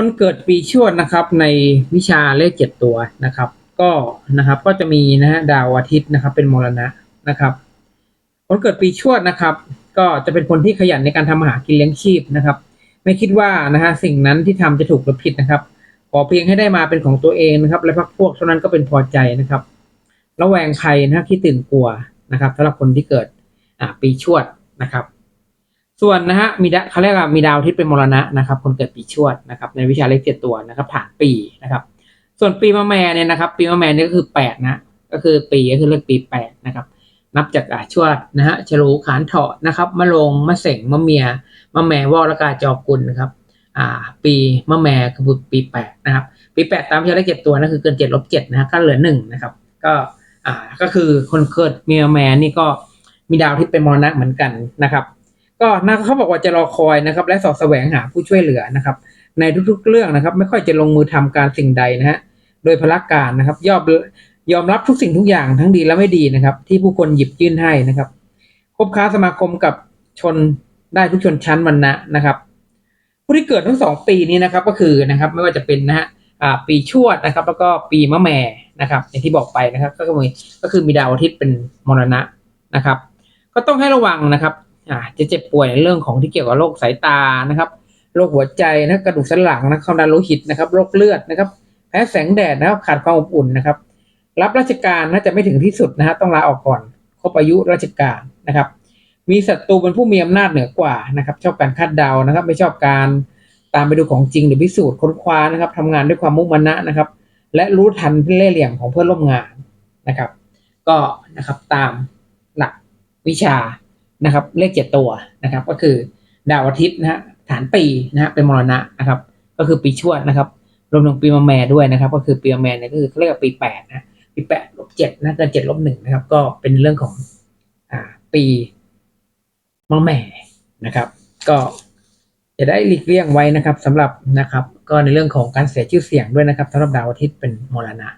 คนเกิดปีชวดนะครับในวิชาเลขเจ็ดตัวนะครับ ก็นะครับก็จะมีนะฮะดาวอาทิตย์นะครับ เป็นมรณะนะครับ คนเกิดปีชวดนะครับ ก็จะเป็นคนที่ขยันในการทำหารกินเลี้ยงชีพนะครับ ไม่คิดว่านะฮะสิ่งนั้นที่ทำจะถูกหรือผิดนะครับ ขอเพียงให้ได้มาเป็นของตัวเองนะครับ และพรรคพวกเท่านั้นก็เป็นพอใจนะครับระแวงภัยนะที่ตื่นกลัวนะครับสำหรับคนที่เกิดปีชวดนะครับ ส่วนนะฮะมีดาเขาเรียกว่ามีดาวอาทิตย์เป็นมรณะนะครับ คนเกิดปีชวดนะครับ ในวิชาเลขเจ็ดตัวนะครับ ฐานปีนะครับ ส่วนปีมะแม่เนี่ยนะครับ ปีมะแม่นี่ก็คือแปดนะ ก็คือปีก็คือเลขปีแปดนะครับ นับจากอาชวดนะฮะฉลูขานเถาะนะครับมะโรงมะเสงมะเมียมะแม่วอรกาจอกุลนะครับ อ่า ปีมะแม่คือปีแปดนะครับ ปีแปดตามวิชาเลขเจ็ดตัวนะคือเกินเจ็ดลบเจ็ดนะฮะก็เหลือหนึ่งนะครับ ก็อ่าก็คือคนเกิดมีมะแม่นี่ก็มีดาวที่เป็นมรณะเหมือนกันนะครับ ก็นะเขาบอกว่าจะรอคอยนะครับ และสอบแสวงหาผู้ช่วยเหลือนะครับ ในทุกๆเรื่องนะครับ ไม่ค่อยจะลงมือทำการสิ่งใดนะฮะโดยพละการนะครับยอมยอมรับทุกสิ่งทุกอย่างทั้งดีและไม่ดีนะครับ ที่ผู้คนหยิบยื่นให้นะครับคบค้าสมาคมกับชนได้ทุกชนชั้นวรรณะนะครับ ผู้ที่เกิดทั้งสองปีนี้นะครับ ก็คือนะครับ ไม่ว่าจะเป็นนะฮะอ่าปีชวดนะครับ แล้วก็ปีมะแม่นะครับ อย่างที่บอกไปนะครับ ก็คือก็คือมีดาวอาทิตย์เป็นมรณะนะครับ ก็ต้องให้ระวังนะครับ อ่าจะเจ็บป่วยในเรื่องของที่เกี่ยวกับโรคสายตานะครับโรคหัวใจนะกระดูกสันหลังนะความดันโลหิตนะครับโรคเลือดนะครับแพ้แสงแดดนะครับขาดความอบอุ่นนะครับ รับราชการน่าจะไม่ถึงที่สุดนะฮะต้องลาออกก่อนครบอายุราชการนะครับ มีศัตรูเป็นผู้มีอำนาจเหนือกว่านะครับ ชอบการคาดเดานะครับ ไม่ชอบการตามไปดูของจริงหรือพิสูจน์ค้นคว้านะครับทำงานด้วยความมุ่งมั่นนะครับ และรู้ทันเล่ห์เหลี่ยมของเพื่อนร่วมงานนะครับ ก็นะครับตามหลักวิชา นะครับเลขเจ็ดตัวนะครับ ก็คือดาวอาทิตย์นะฮะฐานปีนะฮะเป็นมรณะนะครับ ก็คือปีชวดนะครับรวมถึงปีมะแม่ด้วยนะครับ ก็คือปีมะแม่เนี่ยก็คือเรียกว่าปีแปดนะปีแปดลบเจ็ดนะเกินเจ็ดลบหนึ่งนะครับ ก็เป็นเรื่องของอ่าปีมะแม่นะครับ ก็จะได้หลีกเลี่ยงไว้นะครับสำหรับนะครับ ก็ในเรื่องของการเสียชื่อเสียงด้วยนะครับสำหรับดาวอาทิตย์เป็นมรณะ